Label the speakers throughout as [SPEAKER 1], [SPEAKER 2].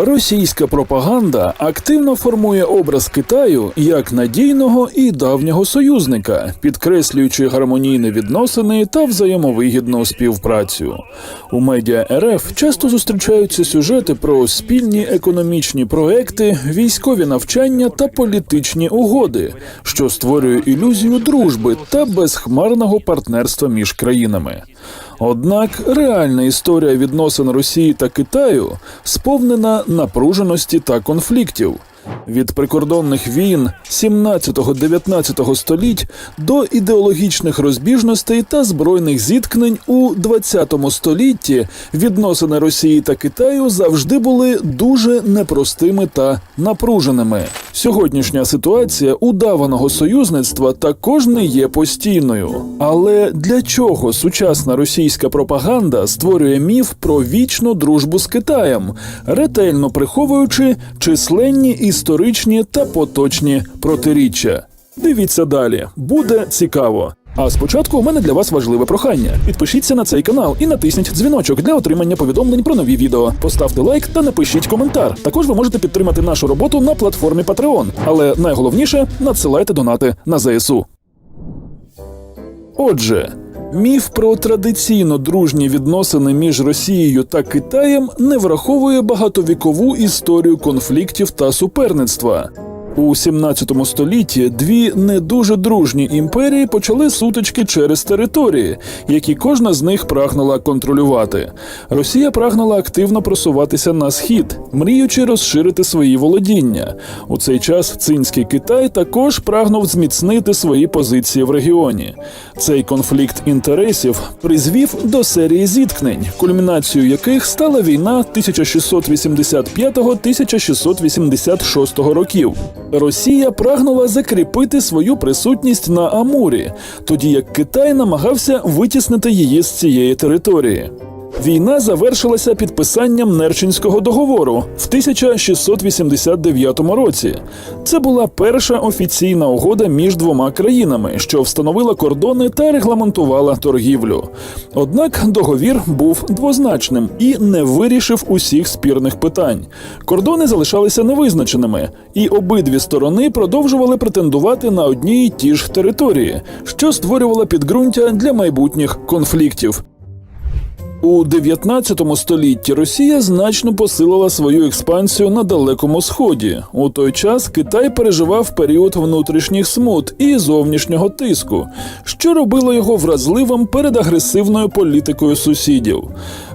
[SPEAKER 1] Російська пропаганда активно формує образ Китаю як надійного і давнього союзника, підкреслюючи гармонійні відносини та взаємовигідну співпрацю. У медіа РФ часто зустрічаються сюжети про спільні економічні проекти, військові навчання та політичні угоди, що створює ілюзію дружби та безхмарного партнерства між країнами. Однак реальна історія відносин Росії та Китаю сповнена напруженості та конфліктів. Від прикордонних війн 17-19 століть до ідеологічних розбіжностей та збройних зіткнень у 20 столітті відносини Росії та Китаю завжди були дуже непростими та напруженими. Сьогоднішня ситуація удаваного союзництва також не є постійною. Але для чого сучасна російська пропаганда створює міф про вічну дружбу з Китаєм, ретельно приховуючи численні історичні та поточні протиріччя? Дивіться далі, буде цікаво. А спочатку у мене для вас важливе прохання. Підпишіться на цей канал і натисніть дзвіночок для отримання повідомлень про нові відео. Поставте лайк та напишіть коментар. Також ви можете підтримати нашу роботу на платформі Patreon. Але найголовніше надсилайте донати на ЗСУ. Отже, міф про традиційно дружні відносини між Росією та Китаєм не враховує багатовікову історію конфліктів та суперництва. У 17 столітті дві не дуже дружні імперії почали сутички через території, які кожна з них прагнула контролювати. Росія прагнула активно просуватися на схід, мріючи розширити свої володіння. У цей час цинський Китай також прагнув зміцнити свої позиції в регіоні. Цей конфлікт інтересів призвів до серії зіткнень, кульмінацією яких стала війна 1685-1686 років. Росія прагнула закріпити свою присутність на Амурі, тоді як Китай намагався витіснити її з цієї території. Війна завершилася підписанням Нерчинського договору в 1689 році. Це була перша офіційна угода між двома країнами, що встановила кордони та регламентувала торгівлю. Однак договір був двозначним і не вирішив усіх спірних питань. Кордони залишалися невизначеними, і обидві сторони продовжували претендувати на одні й ті ж території, що створювало підґрунтя для майбутніх конфліктів. У 19 столітті Росія значно посилила свою експансію на Далекому Сході. У той час Китай переживав період внутрішніх смут і зовнішнього тиску, що робило його вразливим перед агресивною політикою сусідів.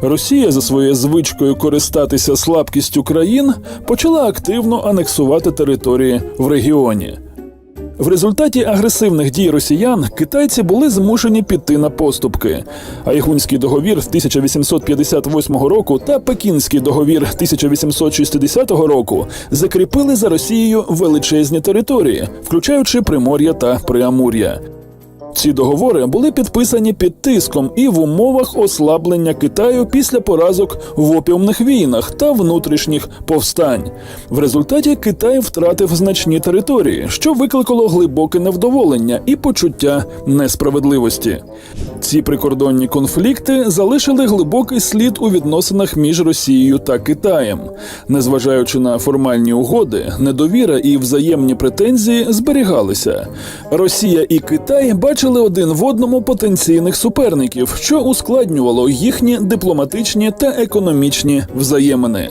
[SPEAKER 1] Росія за своєю звичкою користатися слабкістю країн почала активно анексувати території в регіоні. В результаті агресивних дій росіян китайці були змушені піти на поступки. Айгунський договір 1858 року та Пекінський договір 1860 року закріпили за Росією величезні території, включаючи Примор'я та Преамур'я. Ці договори були підписані під тиском і в умовах ослаблення Китаю після поразок в опіумних війнах та внутрішніх повстань. В результаті Китай втратив значні території, що викликало глибоке невдоволення і почуття несправедливості. Ці прикордонні конфлікти залишили глибокий слід у відносинах між Росією та Китаєм. Незважаючи на формальні угоди, недовіра і взаємні претензії зберігалися. Росія і Китай бачили один в одному потенційних суперників, що ускладнювало їхні дипломатичні та економічні взаємини.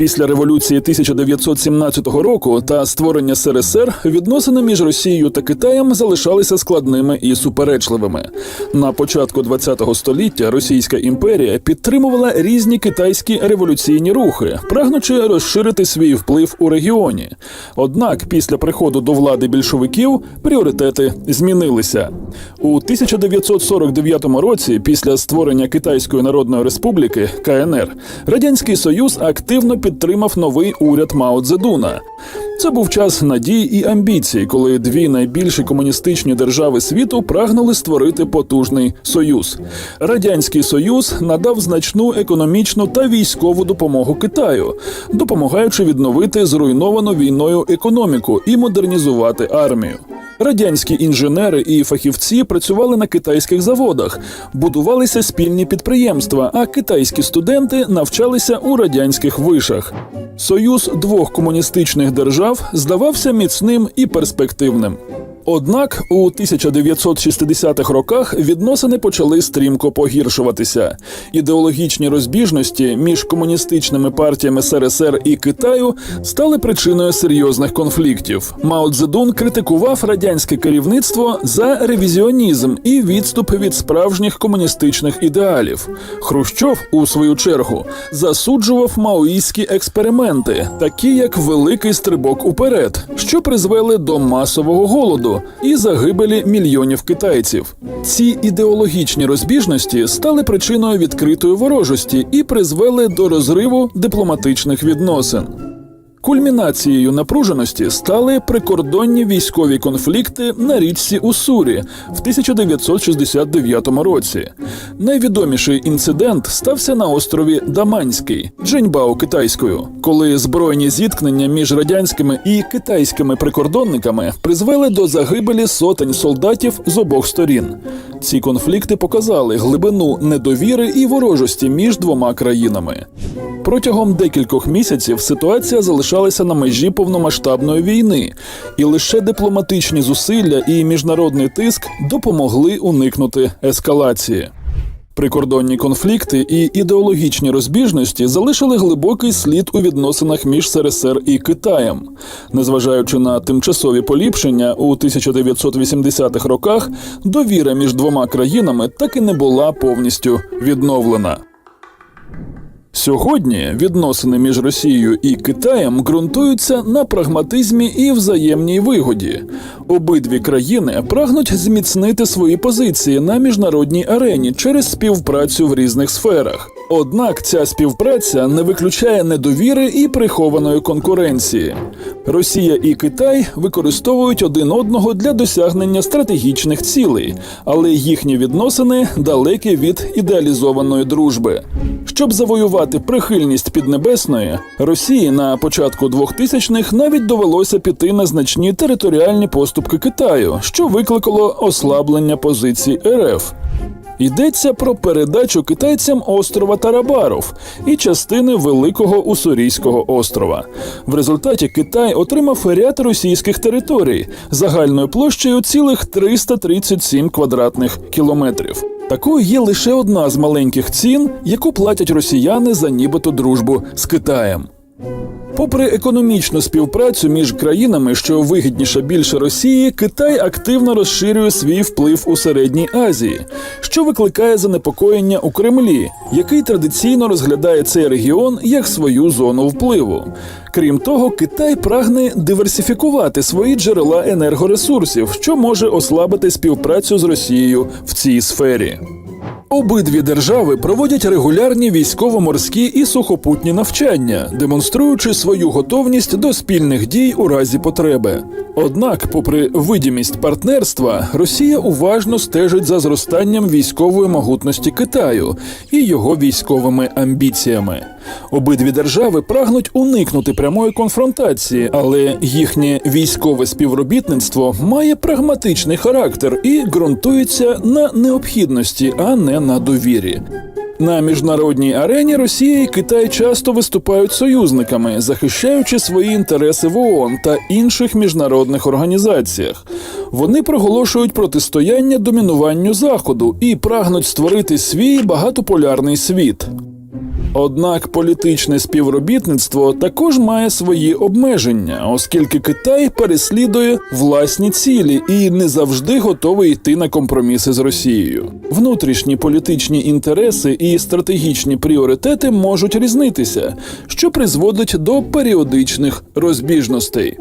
[SPEAKER 1] Після революції 1917 року та створення СРСР відносини між Росією та Китаєм залишалися складними і суперечливими. На початку ХХ століття Російська імперія підтримувала різні китайські революційні рухи, прагнучи розширити свій вплив у регіоні. Однак, після приходу до влади більшовиків пріоритети змінилися у 1949 році. Після створення Китайської Народної Республіки КНР Радянський Союз активно підтримав новий уряд Мао Цзедуна. Це був час надій і амбіцій, коли дві найбільші комуністичні держави світу прагнули створити потужний союз. Радянський Союз надав значну економічну та військову допомогу Китаю, допомагаючи відновити зруйновану війною економіку і модернізувати армію. Радянські інженери і фахівці працювали на китайських заводах, будувалися спільні підприємства, а китайські студенти навчалися у радянських вишах. Союз двох комуністичних держав здавався міцним і перспективним. Однак у 1960-х роках відносини почали стрімко погіршуватися. Ідеологічні розбіжності між комуністичними партіями СРСР і Китаю стали причиною серйозних конфліктів. Мао Цзедун критикував радянське керівництво за ревізіонізм і відступ від справжніх комуністичних ідеалів. Хрущов, у свою чергу, засуджував маоїстські експерименти, такі як великий стрибок уперед, що призвели до масового голоду і загибелі мільйонів китайців. Ці ідеологічні розбіжності стали причиною відкритої ворожості і призвели до розриву дипломатичних відносин. Кульмінацією напруженості стали прикордонні військові конфлікти на річці Уссурі в 1969 році. Найвідоміший інцидент стався на острові Даманський Джиньбао китайською, коли збройні зіткнення між радянськими і китайськими прикордонниками призвели до загибелі сотень солдатів з обох сторін. Ці конфлікти показали глибину недовіри і ворожості між двома країнами. Протягом декількох місяців ситуація залишалася на межі повномасштабної війни, і лише дипломатичні зусилля і міжнародний тиск допомогли уникнути ескалації. Прикордонні конфлікти і ідеологічні розбіжності залишили глибокий слід у відносинах між СРСР і Китаєм. Незважаючи на тимчасові поліпшення у 1980-х роках, довіра між двома країнами так і не була повністю відновлена. Сьогодні відносини між Росією і Китаєм ґрунтуються на прагматизмі і взаємній вигоді. Обидві країни прагнуть зміцнити свої позиції на міжнародній арені через співпрацю в різних сферах. Однак ця співпраця не виключає недовіри і прихованої конкуренції. Росія і Китай використовують один одного для досягнення стратегічних цілей, але їхні відносини далекі від ідеалізованої дружби. Щоб завоювати прихильність Піднебесної, Росії на початку 2000-х навіть довелося піти на значні територіальні поступки Китаю, що викликало ослаблення позицій РФ. Йдеться про передачу китайцям острова Тарабаров і частини Великого Уссурійського острова. В результаті Китай отримав ряд російських територій загальною площею цілих 337 квадратних кілометрів. Такою є лише одна з маленьких цін, яку платять росіяни за нібито дружбу з Китаєм. Попри економічну співпрацю між країнами, що вигідніша більше Росії, Китай активно розширює свій вплив у середній Азії, що викликає занепокоєння у Кремлі, який традиційно розглядає цей регіон як свою зону впливу. Крім того, Китай прагне диверсифікувати свої джерела енергоресурсів, що може ослабити співпрацю з Росією в цій сфері. Обидві держави проводять регулярні військово-морські і сухопутні навчання, демонструючи свою готовність до спільних дій у разі потреби. Однак, попри видімість партнерства, Росія уважно стежить за зростанням військової могутності Китаю і його військовими амбіціями. Обидві держави прагнуть уникнути прямої конфронтації, але їхнє військове співробітництво має прагматичний характер і ґрунтується на необхідності, а на довірі. На міжнародній арені Росія і Китай часто виступають союзниками, захищаючи свої інтереси в ООН та інших міжнародних організаціях. Вони проголошують протистояння домінуванню Заходу і прагнуть створити свій багатополярний світ. Однак політичне співробітництво також має свої обмеження, оскільки Китай переслідує власні цілі і не завжди готовий йти на компроміси з Росією. Внутрішні політичні інтереси і стратегічні пріоритети можуть різнитися, що призводить до періодичних розбіжностей.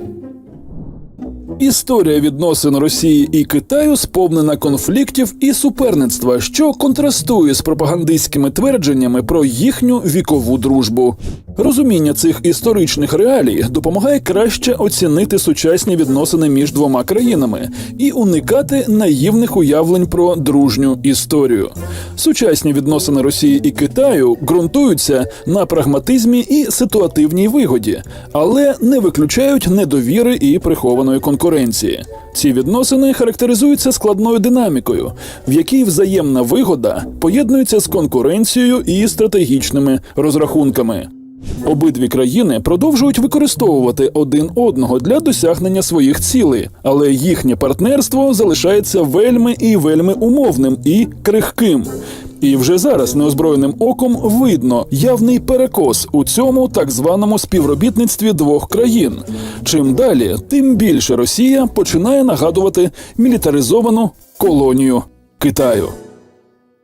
[SPEAKER 1] Історія відносин Росії і Китаю сповнена конфліктів і суперництва, що контрастує з пропагандистськими твердженнями про їхню вікову дружбу. Розуміння цих історичних реалій допомагає краще оцінити сучасні відносини між двома країнами і уникати наївних уявлень про дружню історію. Сучасні відносини Росії і Китаю ґрунтуються на прагматизмі і ситуативній вигоді, але не виключають недовіри і прихованої конкуренції. Ці відносини характеризуються складною динамікою, в якій взаємна вигода поєднується з конкуренцією і стратегічними розрахунками. Обидві країни продовжують використовувати один одного для досягнення своїх цілей, але їхнє партнерство залишається вельми і вельми умовним і крихким. І вже зараз неозброєним оком видно явний перекос у цьому так званому співробітництві двох країн. Чим далі, тим більше Росія починає нагадувати мілітаризовану колонію Китаю.